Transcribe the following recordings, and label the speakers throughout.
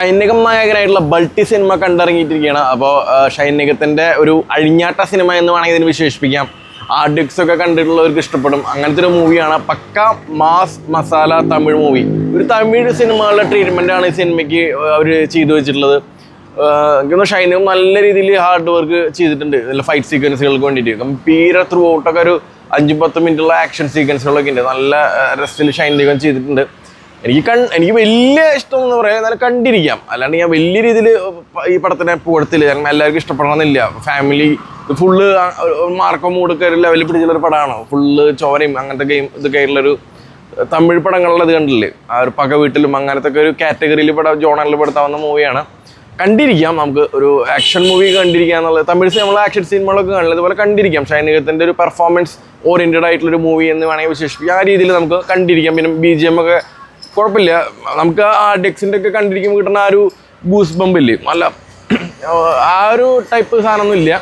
Speaker 1: ഷൈനികം നായകനായിട്ടുള്ള Balti cinema കണ്ടിറങ്ങിയിട്ടിരിക്കുകയാണ്. അപ്പോൾ ഷൈനികത്തിന്റെ ഒരു അഴിഞ്ഞാട്ട cinema എന്ന് വേണമെങ്കിൽ ഇതിന് വിശേഷിപ്പിക്കാം. ആർഡിക്സ് ഒക്കെ കണ്ടിട്ടുള്ളവർക്ക് ഇഷ്ടപ്പെടും. അങ്ങനത്തെ ഒരു മൂവിയാണ് പക്ക മാസ് മസാല തമിഴ് മൂവി. ഒരു തമിഴ് സിനിമകളുടെ ട്രീറ്റ്മെന്റ് ആണ് ഈ സിനിമയ്ക്ക് അവർ ചെയ്തു വെച്ചിട്ടുള്ളത്. ആഹ് എനിക്ക് ഷൈനികം നല്ല രീതിയിൽ ഹാർഡ് വർക്ക് ചെയ്തിട്ടുണ്ട്. നല്ല ഫൈറ്റ് സീക്വൻസുകൾക്ക് വേണ്ടിയിട്ട്. ഗംഭീര ത്രൂ ഔട്ടൊക്കെ ഒരു അഞ്ചും പത്ത് മിനിറ്റുള്ള ആക്ഷൻ സീക്വൻസുകളൊക്കെ ഉണ്ട്. നല്ല രസത്തിൽ ഷൈനികം ചെയ്തിട്ടുണ്ട്. എനിക്ക് എനിക്ക് വലിയ ഇഷ്ടം എന്ന് പറയാൻ എന്നാലും കണ്ടിരിക്കാം. അല്ലാണ്ട് ഞാൻ വലിയ രീതിയിൽ ഈ പടത്തിനെ പൂടത്തില്ല കാരണം എല്ലാവർക്കും ഇഷ്ടപ്പെടണമെന്നില്ല. ഫാമിലി ഫുള്ള് മാർക്കോ മൂടൊക്കെ ഒരു ലെവലിൽ പിടിച്ചുള്ളൊരു പടമാണ്. ഫുള്ള് ചോരയും അങ്ങനത്തെ ഗെയിം ഇതൊക്കെ ആയിട്ടുള്ളൊരു തമിഴ് പടങ്ങളുള്ളത് കണ്ടില്ലേ? ആ ഒരു പക വീട്ടിലും അങ്ങനത്തെ ഒക്കെ ഒരു കാറ്റഗറിയിൽ പെടാ ജോണറിൽ പെടുത്താവുന്ന മൂവിയാണ് കണ്ടിരിക്കാം. നമുക്ക് ഒരു ആക്ഷൻ മൂവി കണ്ടിരിക്കുക എന്നുള്ളത്. തമിഴ് നമ്മൾ ആക്ഷൻ സിനിമകളൊക്കെ കാണില്ല അതുപോലെ കണ്ടിരിക്കാം. ഷൈനികത്തിന്റെ ഒരു പെർഫോമൻസ് ഓറിയന്റഡ് ആയിട്ടുള്ള ഒരു മൂവി എന്ന് വേണമെങ്കിൽ വിശേഷിപ്പിക്കാം. ആ രീതിയിൽ നമുക്ക് കണ്ടിരിക്കാം. പിന്നെ ബി ജി എം ഒക്കെ കുഴപ്പമില്ല. നമുക്ക് ആ ഡെക്സിന്റെ ഒക്കെ കണ്ടിരിക്കുമ്പോൾ കിട്ടുന്ന ആ ഒരു ബൂസ് ബമ്പ് ഇല്ലേ? നല്ല ആ ഒരു ടൈപ്പ് സാധനമൊന്നും ഇല്ല.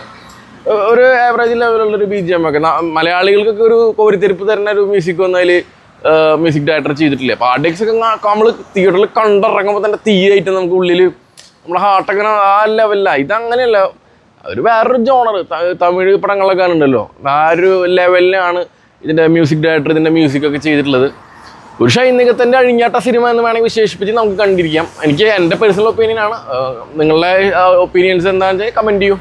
Speaker 1: ഒരു ആവറേജ് ലെവലുള്ളൊരു ബി ജി എം ഒക്കെ. മലയാളികൾക്കൊക്കെ ഒരു കോരിത്തെരിപ്പ് തരുന്ന ഒരു മ്യൂസിക് വന്നതിൽ മ്യൂസിക് ഡയറക്ടർ ചെയ്തിട്ടില്ല. അപ്പോൾ ആ ഡെക്സ് ഒക്കെ നമ്മൾ തിയേറ്ററിൽ കണ്ടിറങ്ങുമ്പോൾ തന്നെ തീയായിട്ട് നമുക്ക് ഉള്ളിൽ നമ്മുടെ ഹാർട്ടൊക്കെ ആ ലെവലില്ല ഇതങ്ങനെയല്ല. ഒരു വേറൊരു ജോണർ തമിഴ് പടങ്ങളൊക്കെ ഉണ്ടല്ലോ ആ ഒരു ലെവലിലാണ് ഇതിന്റെ മ്യൂസിക് ഡയറക്ടർ ഇതിന്റെ മ്യൂസിക് ഒക്കെ ചെയ്തിട്ടുള്ളത്. ഒരു ഷൈനികത്തിന്റെ അഴിഞ്ഞാട്ട സിനിമ എന്ന് വേണമെങ്കിൽ വിശേഷിപ്പിച്ച് നമുക്ക് കണ്ടിരിക്കാം. എനിക്ക് എന്റെ പേഴ്സണൽ ഒപ്പീനിയൻ ആണ്. നിങ്ങളുടെ ഒപ്പീനിയൻസ് എന്താണെന്ന് വെച്ചാൽ കമന്റ് ചെയ്യൂ.